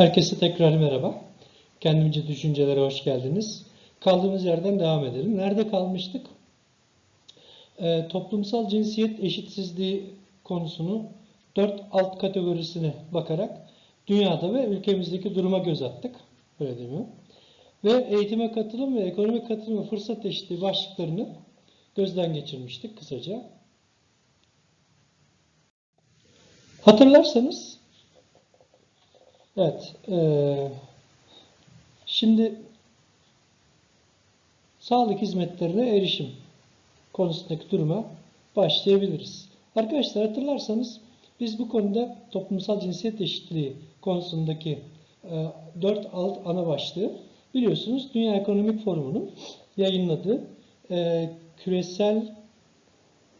Herkese tekrar merhaba. Kendimce düşüncelere hoş geldiniz. Kaldığımız yerden devam edelim. Nerede kalmıştık? Ee, toplumsal cinsiyet eşitsizliği konusunu dört alt kategorisine bakarak dünyada ve ülkemizdeki duruma göz attık. Öyle değil mi? Ve eğitime katılım ve ekonomik katılım ve fırsat eşitliği başlıklarını gözden geçirmiştik kısaca. Hatırlarsanız Evet. eee, şimdi sağlık hizmetlerine erişim konusundaki duruma başlayabiliriz. Arkadaşlar hatırlarsanız biz bu konuda toplumsal cinsiyet eşitliği konusundaki e, 4 alt ana başlığı biliyorsunuz Dünya Ekonomik Forumu'nun yayınladığı e, küresel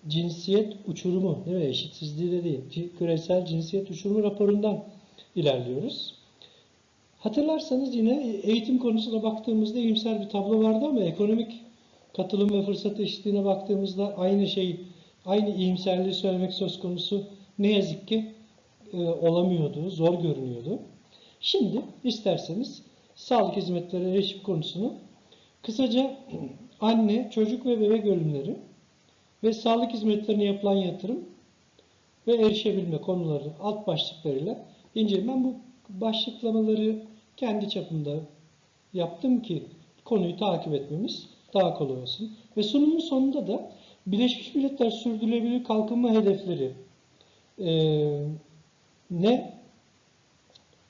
cinsiyet uçurumu, değil mi? Eşitsizliği de değil, küresel cinsiyet uçurumu raporundan ilerliyoruz. Hatırlarsanız yine eğitim konusuna baktığımızda iyimser bir tablo vardı ama ekonomik katılım ve fırsat eşitliğine baktığımızda aynı şey, aynı iyimserliği söylemek söz konusu ne yazık ki e, olamıyordu, zor görünüyordu. Şimdi isterseniz sağlık hizmetleri erişim konusunu kısaca anne, çocuk ve bebek ölümleri ve sağlık hizmetlerine yapılan yatırım ve erişebilme konuları alt başlıklarıyla inceleyeyim. Ben bu başlıklamaları kendi çapımda yaptım ki konuyu takip etmemiz daha kolay olsun. Ve sunumun sonunda da Birleşmiş Milletler Sürdürülebilir Kalkınma Hedefleri eee, ne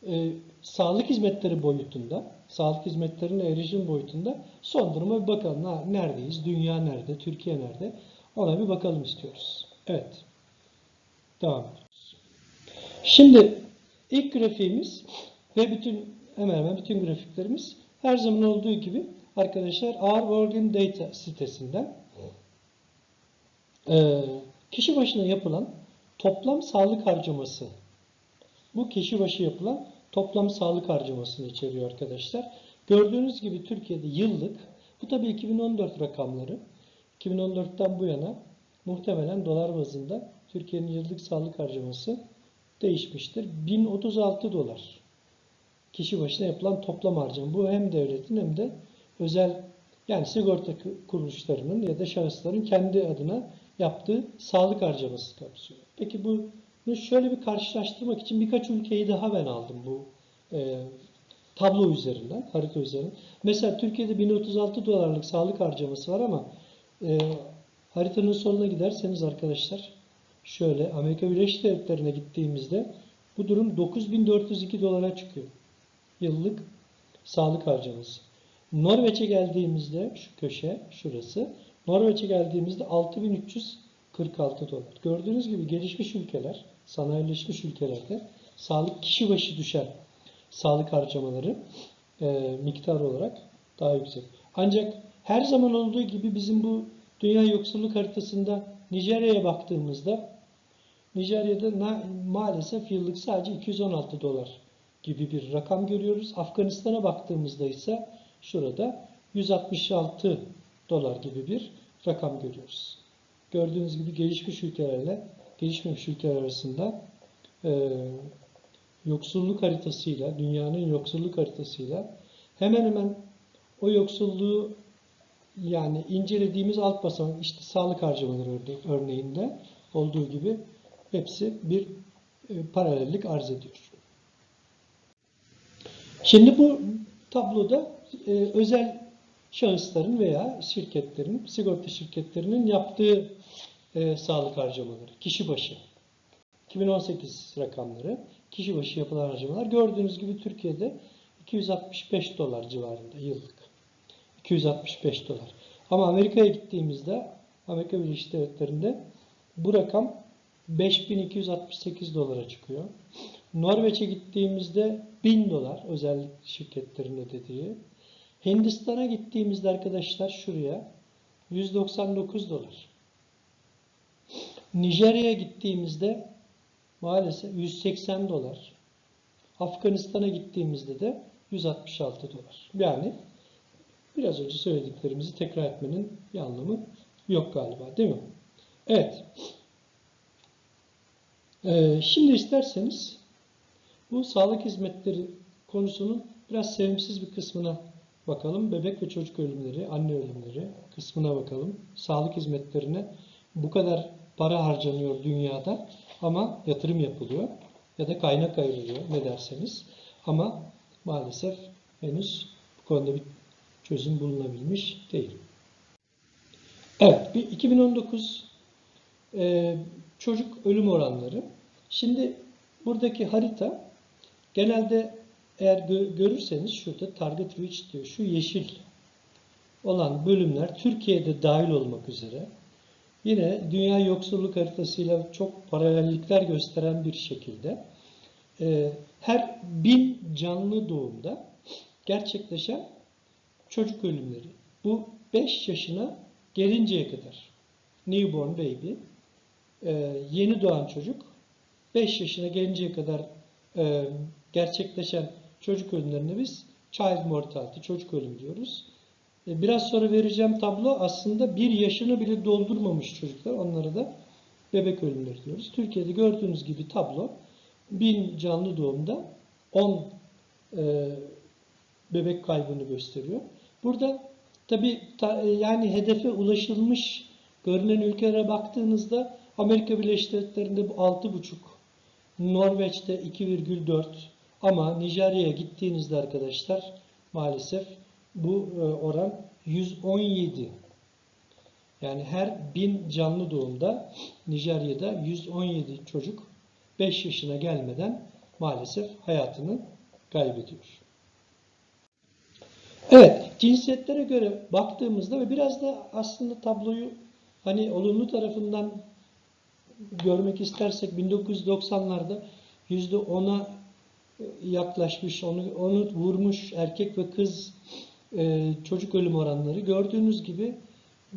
e, sağlık hizmetleri boyutunda, sağlık hizmetlerine erişim boyutunda son duruma bir bakalım. Ha, Neredeyiz? Dünya nerede? Türkiye nerede? Ona bir bakalım istiyoruz. Evet. Devam ediyoruz. Şimdi ilk grafiğimiz ve bütün hemen hemen bütün grafiklerimiz her zaman olduğu gibi arkadaşlar Our Organ Data sitesinden e, kişi başına yapılan toplam sağlık harcaması bu kişi başı yapılan toplam sağlık harcamasını içeriyor arkadaşlar. Gördüğünüz gibi Türkiye'de yıllık, bu tabii 2014 rakamları, 2014'ten bu yana muhtemelen dolar bazında Türkiye'nin yıllık sağlık harcaması değişmiştir. 1036 dolar kişi başına yapılan toplam harcama. Bu hem devletin hem de özel yani sigorta kuruluşlarının ya da şahısların kendi adına yaptığı sağlık harcaması kapsıyor. Peki bunu şöyle bir karşılaştırmak için birkaç ülkeyi daha ben aldım bu e, tablo üzerinden, harita üzerinden. Mesela Türkiye'de 1036 dolarlık sağlık harcaması var ama e, haritanın sonuna giderseniz arkadaşlar şöyle Amerika Birleşik Devletleri'ne gittiğimizde bu durum 9402 dolara çıkıyor. Yıllık sağlık harcaması. Norveç'e geldiğimizde şu köşe şurası. Norveç'e geldiğimizde 6346 dolar. Gördüğünüz gibi gelişmiş ülkeler, sanayileşmiş ülkelerde sağlık kişi başı düşen sağlık harcamaları e, miktar olarak daha yüksek. Ancak her zaman olduğu gibi bizim bu dünya yoksulluk haritasında Nijerya'ya baktığımızda Nijerya'da maalesef yıllık sadece 216 dolar gibi bir rakam görüyoruz. Afganistan'a baktığımızda ise şurada 166 dolar gibi bir rakam görüyoruz. Gördüğünüz gibi gelişmiş ülkelerle gelişmemiş ülkeler arasında e, yoksulluk haritasıyla, dünyanın yoksulluk haritasıyla hemen hemen o yoksulluğu yani incelediğimiz alt basamak işte sağlık harcamaları örne- örneğinde olduğu gibi hepsi bir e, paralellik arz ediyor. Şimdi bu tabloda e, özel şahısların veya şirketlerin, sigorta şirketlerinin yaptığı e, sağlık harcamaları, kişi başı. 2018 rakamları, kişi başı yapılan harcamalar. Gördüğünüz gibi Türkiye'de 265 dolar civarında yıllık. 265 dolar. Ama Amerika'ya gittiğimizde, Amerika Birleşik Devletleri'nde bu rakam 5268 dolara çıkıyor. Norveç'e gittiğimizde 1000 dolar özel şirketlerin ödediği. Hindistan'a gittiğimizde arkadaşlar şuraya 199 dolar. Nijerya'ya gittiğimizde maalesef 180 dolar. Afganistan'a gittiğimizde de 166 dolar. Yani biraz önce söylediklerimizi tekrar etmenin bir anlamı yok galiba değil mi? Evet. Ee, şimdi isterseniz bu sağlık hizmetleri konusunun biraz sevimsiz bir kısmına bakalım. Bebek ve çocuk ölümleri, anne ölümleri kısmına bakalım. Sağlık hizmetlerine bu kadar para harcanıyor dünyada ama yatırım yapılıyor ya da kaynak ayrılıyor ne derseniz. Ama maalesef henüz bu konuda bir çözüm bulunabilmiş değil. Evet, bir 2019 e, çocuk ölüm oranları. Şimdi buradaki harita genelde eğer gö- görürseniz şurada target reach diyor. Şu yeşil olan bölümler Türkiye'de dahil olmak üzere yine dünya yoksulluk haritasıyla çok paralellikler gösteren bir şekilde e, her bin canlı doğumda gerçekleşen çocuk ölümleri. Bu 5 yaşına gelinceye kadar newborn baby e, yeni doğan çocuk 5 yaşına gelinceye kadar e, gerçekleşen çocuk ölümlerine biz child mortality, çocuk ölüm diyoruz. E, biraz sonra vereceğim tablo aslında 1 yaşını bile doldurmamış çocuklar. Onlara da bebek ölümleri diyoruz. Türkiye'de gördüğünüz gibi tablo 1000 canlı doğumda 10 e, bebek kaybını gösteriyor. Burada tabi yani hedefe ulaşılmış görünen ülkelere baktığınızda Amerika Birleşik Devletleri'nde bu 6,5, Norveç'te 2,4 ama Nijerya'ya gittiğinizde arkadaşlar maalesef bu e, oran 117. Yani her bin canlı doğumda Nijerya'da 117 çocuk 5 yaşına gelmeden maalesef hayatını kaybediyor. Evet, cinsiyetlere göre baktığımızda ve biraz da aslında tabloyu hani olumlu tarafından görmek istersek 1990'larda %10'a yaklaşmış, onu, onu vurmuş erkek ve kız e, çocuk ölüm oranları gördüğünüz gibi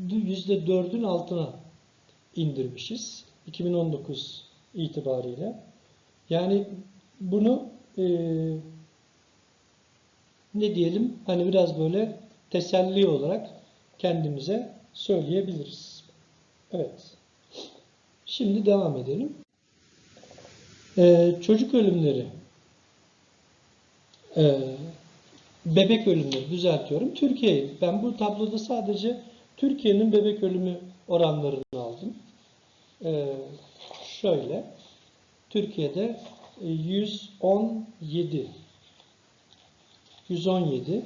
%4'ün altına indirmişiz 2019 itibariyle. Yani bunu e, ne diyelim hani biraz böyle teselli olarak kendimize söyleyebiliriz. Evet. Şimdi devam edelim. Ee, çocuk ölümleri. Ee, bebek ölümleri düzeltiyorum. Türkiye, ben bu tabloda sadece Türkiye'nin bebek ölümü oranlarını aldım. Ee, şöyle. Türkiye'de 117 117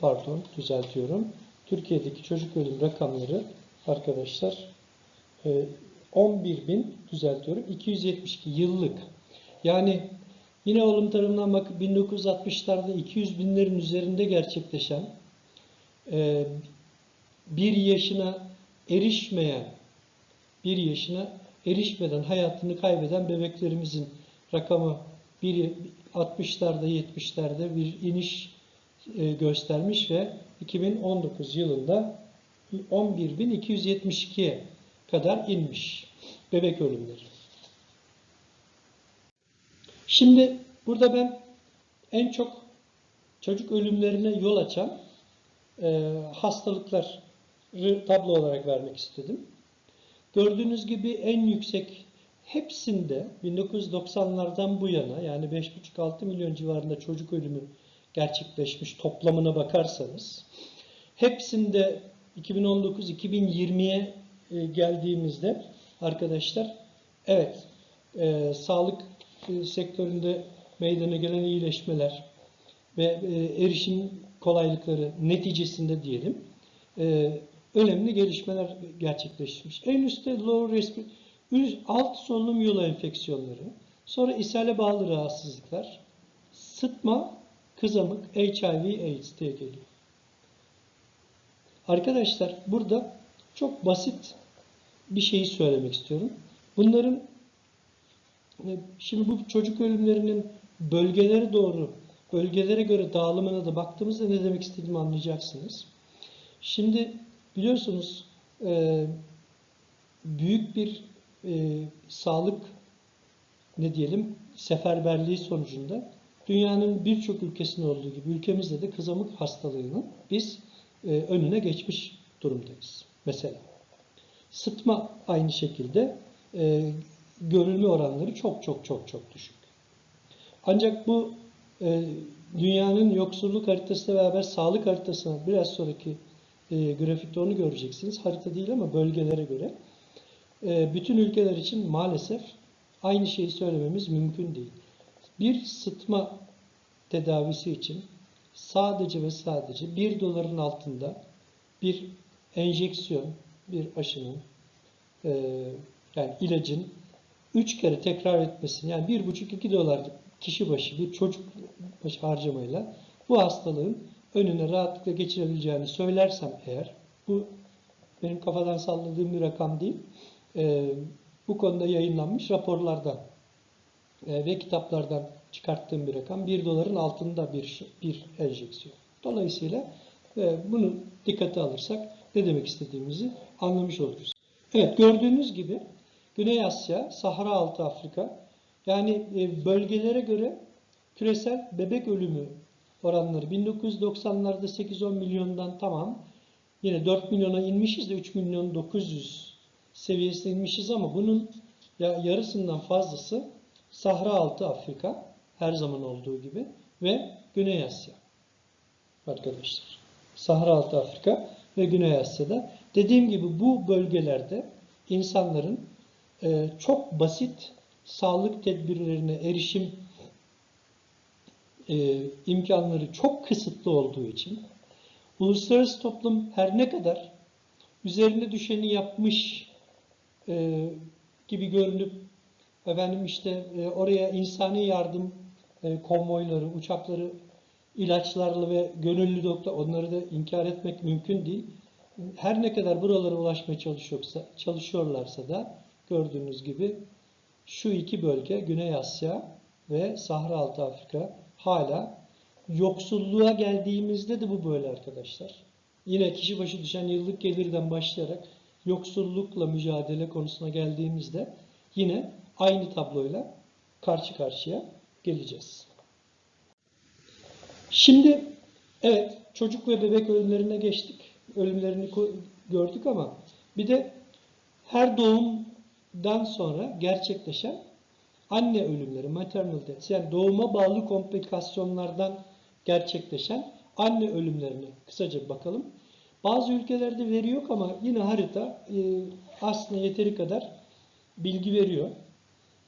pardon düzeltiyorum. Türkiye'deki çocuk ölüm rakamları arkadaşlar 11 bin düzeltiyorum 272 yıllık. Yani yine oğlum tarafından bakıp 1960'larda 200 binlerin üzerinde gerçekleşen bir yaşına erişmeyen bir yaşına erişmeden hayatını kaybeden bebeklerimizin rakamı biri 60'larda 70'lerde bir iniş e, göstermiş ve 2019 yılında 11.272'ye kadar inmiş bebek ölümleri. Şimdi burada ben en çok çocuk ölümlerine yol açan e, hastalıkları tablo olarak vermek istedim. Gördüğünüz gibi en yüksek hepsinde 1990'lardan bu yana yani 5,5-6 milyon civarında çocuk ölümü gerçekleşmiş toplamına bakarsanız hepsinde 2019-2020'ye e, geldiğimizde arkadaşlar evet e, sağlık sektöründe meydana gelen iyileşmeler ve e, erişim kolaylıkları neticesinde diyelim e, önemli gelişmeler gerçekleşmiş. En üstte lower respiratory alt solunum yolu enfeksiyonları, sonra ishale bağlı rahatsızlıklar, sıtma, kızamık, HIV, AIDS diye geliyor. Arkadaşlar burada çok basit bir şeyi söylemek istiyorum. Bunların e, şimdi bu çocuk ölümlerinin bölgelere doğru, bölgelere göre dağılımına da baktığımızda ne demek istediğimi anlayacaksınız. Şimdi biliyorsunuz e, büyük bir e, sağlık ne diyelim seferberliği sonucunda dünyanın birçok ülkesinde olduğu gibi ülkemizde de kızamık hastalığının biz e, önüne geçmiş durumdayız. Mesela sıtma aynı şekilde görülme oranları çok çok çok çok düşük. Ancak bu e, dünyanın yoksulluk haritasıyla beraber sağlık haritasına biraz sonraki e, grafikte onu göreceksiniz. Harita değil ama bölgelere göre. E, bütün ülkeler için maalesef aynı şeyi söylememiz mümkün değil. Bir sıtma tedavisi için sadece ve sadece 1 doların altında bir enjeksiyon, bir aşının e, yani ilacın 3 kere tekrar etmesini yani 1,5-2 dolar kişi başı bir çocuk başı harcamayla bu hastalığın önüne rahatlıkla geçirebileceğini söylersem eğer bu benim kafadan salladığım bir rakam değil. E, bu konuda yayınlanmış raporlardan e, ve kitaplardan çıkarttığım bir rakam. 1 doların altında bir bir enjeksiyon. Dolayısıyla e, bunu dikkate alırsak ne demek istediğimizi anlamış oluruz. Evet gördüğünüz gibi Güney Asya, Sahra Altı Afrika yani e, bölgelere göre küresel bebek ölümü oranları 1990'larda 8-10 milyondan tamam yine 4 milyona inmişiz de 3 milyon 900 seviyesine inmişiz ama bunun ya yarısından fazlası Sahra Altı Afrika her zaman olduğu gibi ve Güney Asya arkadaşlar. Sahra Altı Afrika ve Güney Asya'da dediğim gibi bu bölgelerde insanların e, çok basit sağlık tedbirlerine erişim e, imkanları çok kısıtlı olduğu için uluslararası toplum her ne kadar üzerine düşeni yapmış e, gibi görünüp efendim işte e, oraya insani yardım e, konvoyları, uçakları ilaçlarla ve gönüllü doktor onları da inkar etmek mümkün değil. Her ne kadar buralara ulaşmaya çalışıyorsa, çalışıyorlarsa da gördüğünüz gibi şu iki bölge Güney Asya ve Sahra Altı Afrika hala yoksulluğa geldiğimizde de bu böyle arkadaşlar. Yine kişi başı düşen yıllık gelirden başlayarak yoksullukla mücadele konusuna geldiğimizde yine aynı tabloyla karşı karşıya geleceğiz. Şimdi evet çocuk ve bebek ölümlerine geçtik. Ölümlerini gördük ama bir de her doğumdan sonra gerçekleşen anne ölümleri, maternal deaths yani doğuma bağlı komplikasyonlardan gerçekleşen anne ölümlerine kısaca bakalım. Bazı ülkelerde veri yok ama yine harita e, aslında yeteri kadar bilgi veriyor.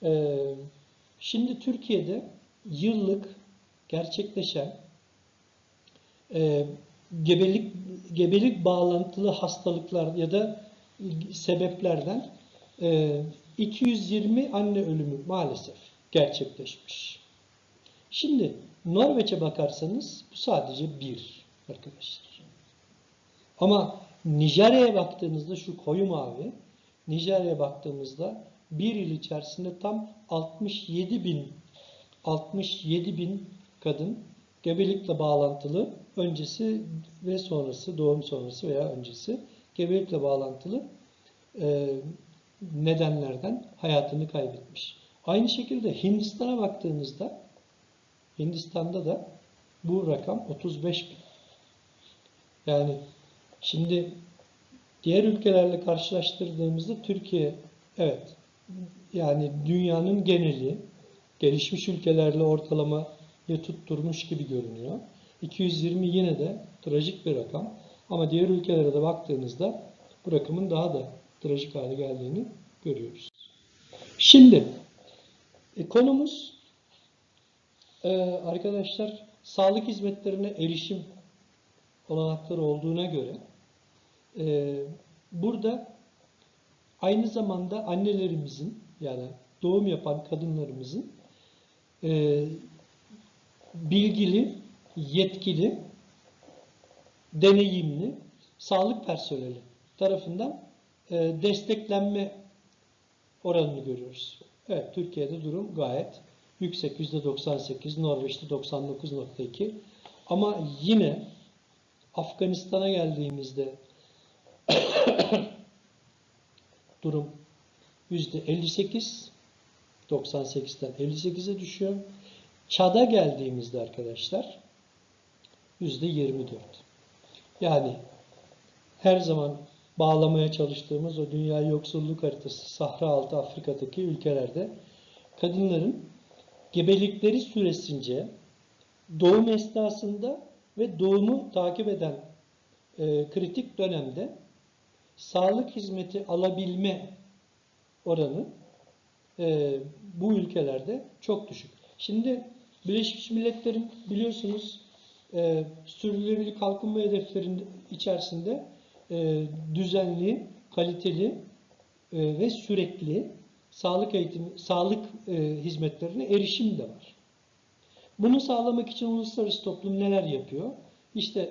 E, şimdi Türkiye'de yıllık gerçekleşen e, gebelik gebelik bağlantılı hastalıklar ya da sebeplerden 220 anne ölümü maalesef gerçekleşmiş. Şimdi Norveç'e bakarsanız bu sadece bir arkadaşlar. Ama Nijerya'ya baktığınızda şu koyu mavi, Nijerya'ya baktığımızda bir yıl içerisinde tam 67 bin 67 bin kadın gebelikle bağlantılı öncesi ve sonrası, doğum sonrası veya öncesi gebelikle bağlantılı e, nedenlerden hayatını kaybetmiş. Aynı şekilde Hindistan'a baktığınızda Hindistan'da da bu rakam 35 bin. Yani şimdi diğer ülkelerle karşılaştırdığımızda Türkiye evet yani dünyanın geneli gelişmiş ülkelerle ortalamayı tutturmuş gibi görünüyor. 220 yine de trajik bir rakam. Ama diğer ülkelere de baktığınızda bu rakamın daha da trajik hale geldiğini görüyoruz. Şimdi e, konumuz e, arkadaşlar sağlık hizmetlerine erişim olanakları olduğuna göre e, burada aynı zamanda annelerimizin yani doğum yapan kadınlarımızın e, bilgili, yetkili, deneyimli sağlık personeli tarafından desteklenme oranını görüyoruz. Evet, Türkiye'de durum gayet yüksek. %98, Norveç'te 99.2. Ama yine Afganistan'a geldiğimizde durum %58, 98'den 58'e düşüyor. Çad'a geldiğimizde arkadaşlar %24. Yani her zaman bağlamaya çalıştığımız o dünya yoksulluk haritası Sahra Altı Afrika'daki ülkelerde kadınların gebelikleri süresince doğum esnasında ve doğumu takip eden e, kritik dönemde sağlık hizmeti alabilme oranı e, bu ülkelerde çok düşük. Şimdi Birleşmiş Milletler'in biliyorsunuz e, sürdürülebilir kalkınma hedeflerinin içerisinde e, düzenli, kaliteli e, ve sürekli sağlık eğitimi, sağlık e, hizmetlerine erişim de var. Bunu sağlamak için uluslararası toplum neler yapıyor? İşte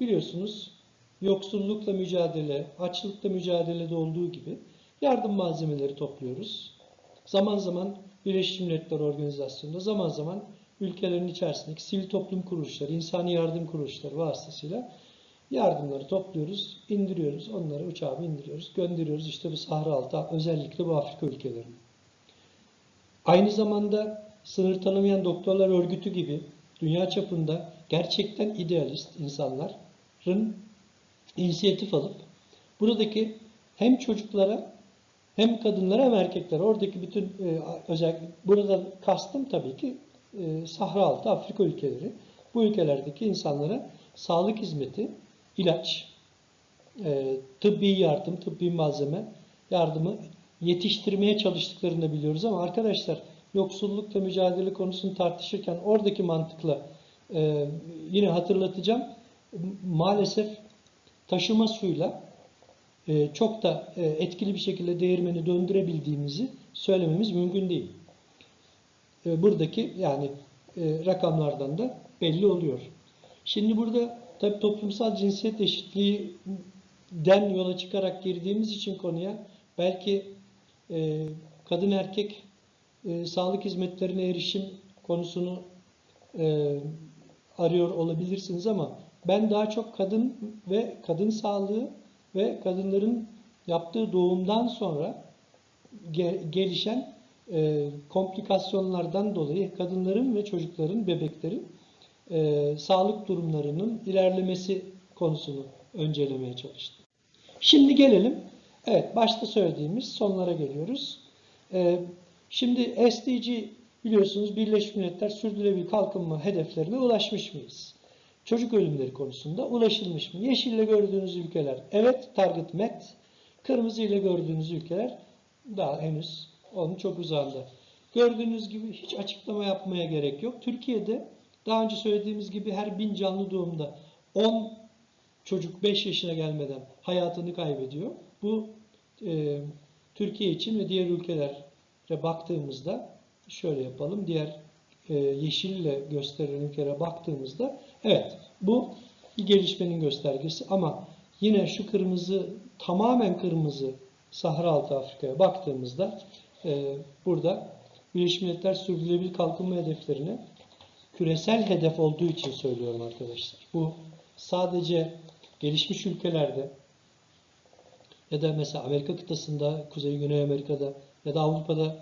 biliyorsunuz yoksullukla mücadele, açlıkla mücadelede olduğu gibi yardım malzemeleri topluyoruz. Zaman zaman Birleşmiş Milletler Organizasyonu'nda, zaman zaman ülkelerin içerisindeki sivil toplum kuruluşları, insani yardım kuruluşları vasıtasıyla yardımları topluyoruz, indiriyoruz, onları uçağa indiriyoruz, gönderiyoruz işte bu Sahra altı, özellikle bu Afrika ülkelerine. Aynı zamanda sınır tanımayan doktorlar örgütü gibi dünya çapında gerçekten idealist insanların inisiyatif alıp buradaki hem çocuklara hem kadınlara hem erkeklere oradaki bütün e, özellikle buradan kastım tabii ki e, Sahra altı Afrika ülkeleri bu ülkelerdeki insanlara sağlık hizmeti, ilaç, e, tıbbi yardım, tıbbi malzeme yardımı yetiştirmeye çalıştıklarını da biliyoruz ama arkadaşlar yoksullukla mücadele konusunu tartışırken oradaki mantıkla e, yine hatırlatacağım. Maalesef taşıma suyla e, çok da e, etkili bir şekilde değirmeni döndürebildiğimizi söylememiz mümkün değil. E, buradaki yani e, rakamlardan da belli oluyor. Şimdi burada tabi toplumsal cinsiyet eşitliğinden yola çıkarak girdiğimiz için konuya belki e, kadın erkek e, sağlık hizmetlerine erişim konusunu e, arıyor olabilirsiniz ama ben daha çok kadın ve kadın sağlığı ve kadınların yaptığı doğumdan sonra ge- gelişen e, komplikasyonlardan dolayı kadınların ve çocukların, bebeklerin e, sağlık durumlarının ilerlemesi konusunu öncelemeye çalıştım. Şimdi gelelim, evet başta söylediğimiz sonlara geliyoruz. E, şimdi SDG biliyorsunuz Birleşmiş Milletler Sürdürülebilir Kalkınma hedeflerine ulaşmış mıyız? Çocuk ölümleri konusunda ulaşılmış mı? Yeşille gördüğünüz ülkeler evet target met. Kırmızı ile gördüğünüz ülkeler daha henüz onun çok uzağında. Gördüğünüz gibi hiç açıklama yapmaya gerek yok. Türkiye'de daha önce söylediğimiz gibi her bin canlı doğumda 10 çocuk 5 yaşına gelmeden hayatını kaybediyor. Bu e, Türkiye için ve diğer ülkelere baktığımızda şöyle yapalım. Diğer e, yeşille gösterilen ülkelere baktığımızda evet bu bir gelişmenin göstergesi ama yine şu kırmızı tamamen kırmızı Sahra Altı Afrika'ya baktığımızda e, burada Birleşmiş Milletler Sürdürülebilir Kalkınma Hedeflerine küresel hedef olduğu için söylüyorum arkadaşlar. Bu sadece gelişmiş ülkelerde ya da mesela Amerika kıtasında, Kuzey Güney Amerika'da ya da Avrupa'da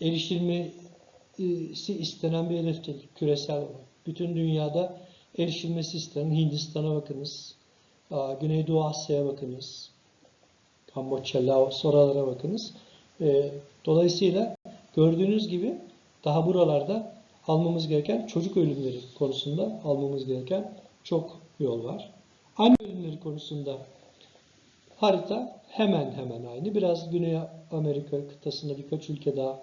erişilmesi istenen bir hedef değil, küresel olarak. Bütün dünyada erişilmesi istenen Hindistan'a bakınız, Güneydoğu Asya'ya bakınız, Kamboçya, Laos, oralara bakınız. E, dolayısıyla gördüğünüz gibi daha buralarda almamız gereken çocuk ölümleri konusunda almamız gereken çok yol var. Anne ölümleri konusunda harita hemen hemen aynı. Biraz Güney Amerika kıtasında birkaç ülke daha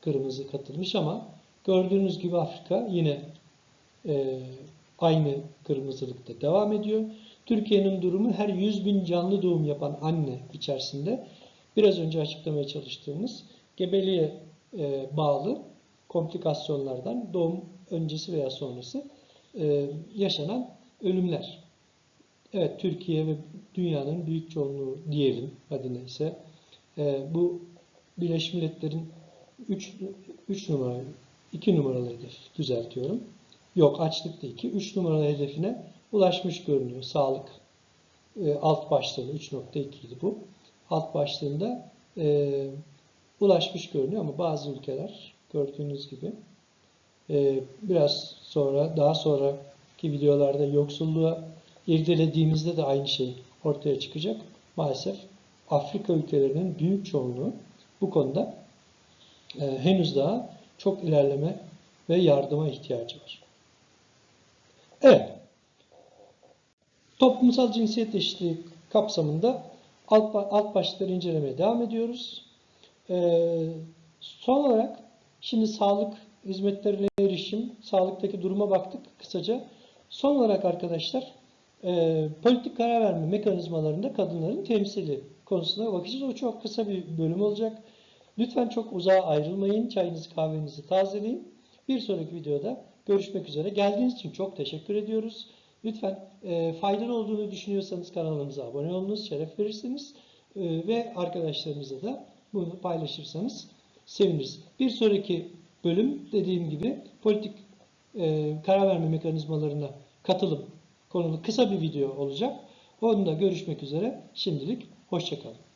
kırmızı katılmış ama gördüğünüz gibi Afrika yine e, aynı kırmızılıkta devam ediyor. Türkiye'nin durumu her 100 bin canlı doğum yapan anne içerisinde biraz önce açıklamaya çalıştığımız gebeliğe e, bağlı komplikasyonlardan doğum öncesi veya sonrası e, yaşanan ölümler. Evet Türkiye ve dünyanın büyük çoğunluğu diyelim hadi neyse e, bu Birleşmiş Milletler'in 3 3 numara 2 numaralı hedef düzeltiyorum. Yok açlık değil ki 3 numaralı hedefine ulaşmış görünüyor. Sağlık e, alt başlığı 3.2 idi bu. Alt başlığında e, ulaşmış görünüyor ama bazı ülkeler gördüğünüz gibi e, biraz sonra daha sonraki videolarda yoksulluğa irdelediğimizde de aynı şey ortaya çıkacak. Maalesef Afrika ülkelerinin büyük çoğunluğu bu konuda e, henüz daha çok ilerleme ve yardıma ihtiyacı var. Evet. Toplumsal cinsiyet eşitliği kapsamında alt, alt incelemeye devam ediyoruz. Ee, son olarak şimdi sağlık hizmetlerine erişim, sağlıktaki duruma baktık kısaca. Son olarak arkadaşlar e, politik karar verme mekanizmalarında kadınların temsili konusuna bakacağız. O çok kısa bir bölüm olacak. Lütfen çok uzağa ayrılmayın. Çayınızı kahvenizi tazeleyin. Bir sonraki videoda görüşmek üzere. Geldiğiniz için çok teşekkür ediyoruz. Lütfen e, faydalı olduğunu düşünüyorsanız kanalımıza abone olunuz, şeref verirsiniz E, ve arkadaşlarınıza da bunu paylaşırsanız seviniriz. Bir sonraki bölüm dediğim gibi politik e, karar verme mekanizmalarına katılıp konulu kısa bir video olacak. Onunla görüşmek üzere. Şimdilik hoşçakalın.